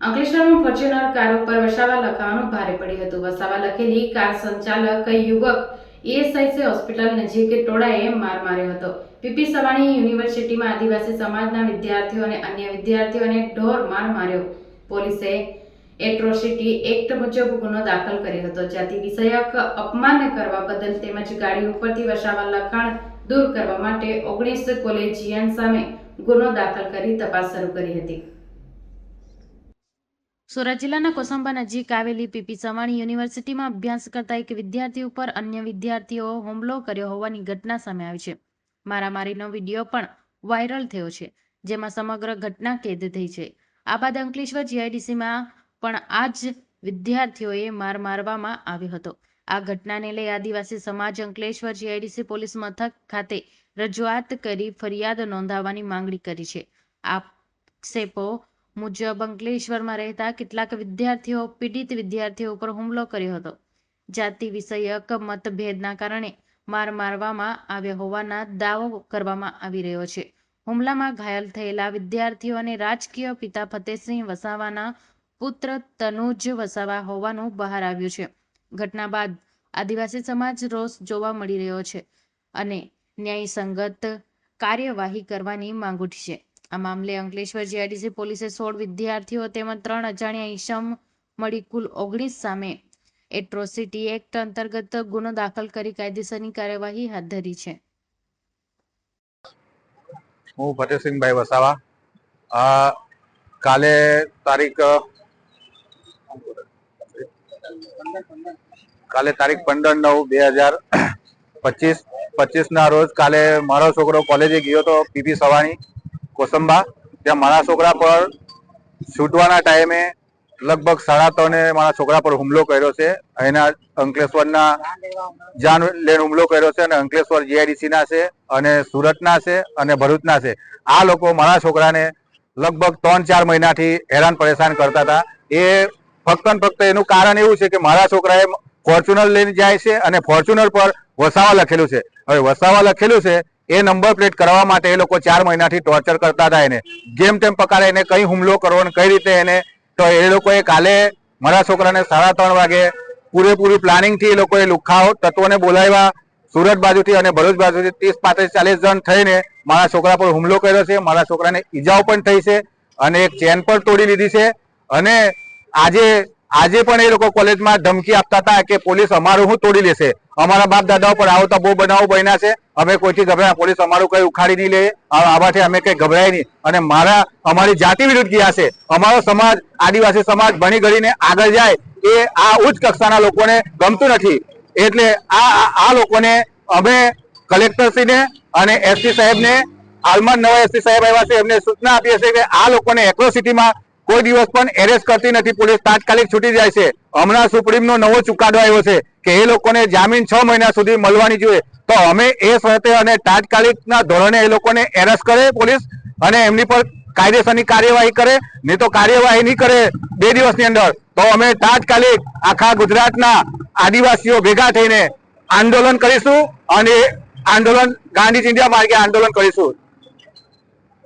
અંકલેશ્વરમાં Fortuner car ઉપર વસાવા લખાવાનું ભારે પડ્યું હતું. વસાવા લખેલી કાર સંચાલક, યુવક એએસઆઈસી હોસ્પિટલ નજીક ટોળાએ માર માર્યો હતો. પીપી સવાણી યુનિવર્સિટીમાં આદિવાસી સમાજના વિદ્યાર્થીઓ અને અન્ય વિદ્યાર્થીઓને ઢોર માર માર્યો. પોલીસે એટ્રોસિટી એક્ટ મુજબ ગુનો દાખલ કર્યો હતો. જાતિ વિષયક અપમાન કરવા બદલ તેમજ ગાડી ઉપરથી વસાવા લખાણ દૂર કરવા માટે ઓગણીસ કોલેજિયન સામે ગુનો દાખલ કરી તપાસ શરૂ કરી હતી. સુરત જિલ્લાના કોસંબા નજીક આવેલી પીપી સવાણી યુનિવર્સિટીમાં અભ્યાસ કરતા એક વિદ્યાર્થી ઉપર અન્ય વિદ્યાર્થીઓ હુમલો કર્યો હોવાની ઘટના સામે આવી છે. મારામારીનો વીડિયો પણ વાયરલ થયો છે, જેમાં સમગ્ર ઘટના કેદ થઈ છે. આ બાદ અંકલેશ્વર જીઆઈડીસીમાં પણ આ જ વિદ્યાર્થીઓએ માર મારવામાં આવ્યો હતો. આ ઘટનાને લઈ આદિવાસી સમાજ અંકલેશ્વર જીઆઈડીસી પોલીસ મથક ખાતે રજૂઆત કરી ફરિયાદ નોંધાવવાની માંગણી કરી છે. આક્ષેપો મુજબ અંકલેશ્વરમાં રહેતા કેટલાક વિદ્યાર્થીઓ, પીડિત વિદ્યાર્થીઓ ઉપર હુમલો કર્યો હતો. જાતિ વિષયક મતભેદના કારણે માર મારવામાં આવ્યા હોવાના દાવો કરવામાં આવી રહ્યો છે. હુમલામાં ઘાયલ થયેલા વિદ્યાર્થીઓ અને રાજકીય પિતા ફતેહસિંહ વસાવાના પુત્ર તનુજ વસાવા હોવાનું બહાર આવ્યું છે. ઘટના બાદ આદિવાસી સમાજ રોષ જોવા મળી રહ્યો છે અને ન્યાયસંગત કાર્યવાહી કરવાની માંગ ઉઠી છે. આ મામલે અંકલેશ્વર જીઆઈડીસી પોલીસે સોળ વિદ્યાર્થીઓ તેમજ ત્રણ અજાણ્યા ઈસમ મળી કુલ ઓગણીસ સામે એટ્રોસિટી એક્ટ અંતર્ગત ગુનો દાખલ કરી કાયદેસરની કાર્યવાહી હાથ ધરી છે. હું ફતેહસિંહભાઈ વસાવા. આ કાલે તારીખ કાલે તારીખ પંદર નવ બે હજાર પચીસ. પચીસ ના રોજ કાલે મારો છોકરો કોલેજે ગયો હતો પીપી સવાણી કોસંબા ત્યાં મારા છોકરા પર છૂટવાના ટાઈમે લગભગ સાડા ત્રણે મારા છોકરા પર હુમલો કર્યો છે. એના અંકલેશ્વરના જાન લેન હુમલો કર્યો છે અને અંકલેશ્વર જીઆઈડીસીના છે અને સુરતના છે અને ભરૂચના છે. આ લોકો મારા છોકરાને લગભગ ત્રણ ચાર મહિનાથી હેરાન પરેશાન કરતા હતા. એ ફક્ત ફક્ત એનું કારણ એવું છે કે મારા છોકરાએ ફોર્ચ્યુનર લઈને જાય છે અને ફોર્ચ્યુનર પર વસાવા લખેલું છે. હવે વસાવા લખેલું છે એ નંબર પ્લેટ કરવા માટે એ લોકો ચાર મહિનાથી ટોર્ચર કરતા હતા એને. જેમ તેમ પકાડે એને કઈ હુમલો કરવો અને કઈ રીતે એને, તો એ લોકોએ કાલે મારા છોકરાને સાડા ત્રણ વાગે પૂરેપૂરી પ્લાનિંગથી એ લોકોએ લુખાઓ તત્વોને બોલાવ્યા. સુરત બાજુથી અને ભરૂચ બાજુથી ત્રીસ પાંત્રીસ ચાલીસ જણ થઈને મારા છોકરા પર હુમલો કર્યો છે. મારા છોકરાને ઈજાઓ પણ થઈ છે અને એક ચેન પણ તોડી લીધી છે. અને આજે આજે પણ એ લોકો કોલેજમાં ધમકી આપતા હતા કે પોલીસ અમારું હું તોડી લેશે. અમારા બાપ દાદાઓ પર આવો તો બહુ બનાવો બન્યા છે. અમે કોઈથી ગભરાયા? પોલીસ અમારું કઈ ઉખાડી નહીં લે. આવાથી અમે કઈ ગભરાય નહીં. અને મારા અમારી જાતિ વિરુદ્ધ ગયા છે. અમારો સમાજ, આદિવાસી સમાજ ભણી ગણીને આગળ જાય એ આ ઉચ્ચ કક્ષાના લોકોને ગમતું નથી. એટલે આ આ- લોકોને અમે કલેક્ટરશ્રીને અને એસપી સાહેબને હાલમાં નવા એસપી સાહેબ આવ્યા છે. એમને સૂચના આપીએ છીએ કે આ લોકોને એટ્રોસિટીમાં કોઈ દિવસ પણ એરેસ્ટ કરતી નથી. પોલીસ તાત્કાલિક છૂટી જાય છે. હમણાં સુપ્રીમનો નવો ચુકાદો આવ્યો છે કે એ લોકોને જામીન છ મહિના સુધી મળવાની જોઈએ. તો અમે એ સાથે અને તાત્કાલિકના ધોરણે એ લોકોને એરેસ્ટ કરે પોલીસ અને એમની પર કાયદેસરની કાર્યવાહી કરે. નહીં તો કાર્યવાહી નહીં કરે બે દિવસની અંદર. તો અમે તાત્કાલિક આખા ગુજરાતના આદિવાસીઓ ભેગા થઈને આંદોલન કરીશું અને આંદોલન ગાંધી માર્ગે આંદોલન કરીશું.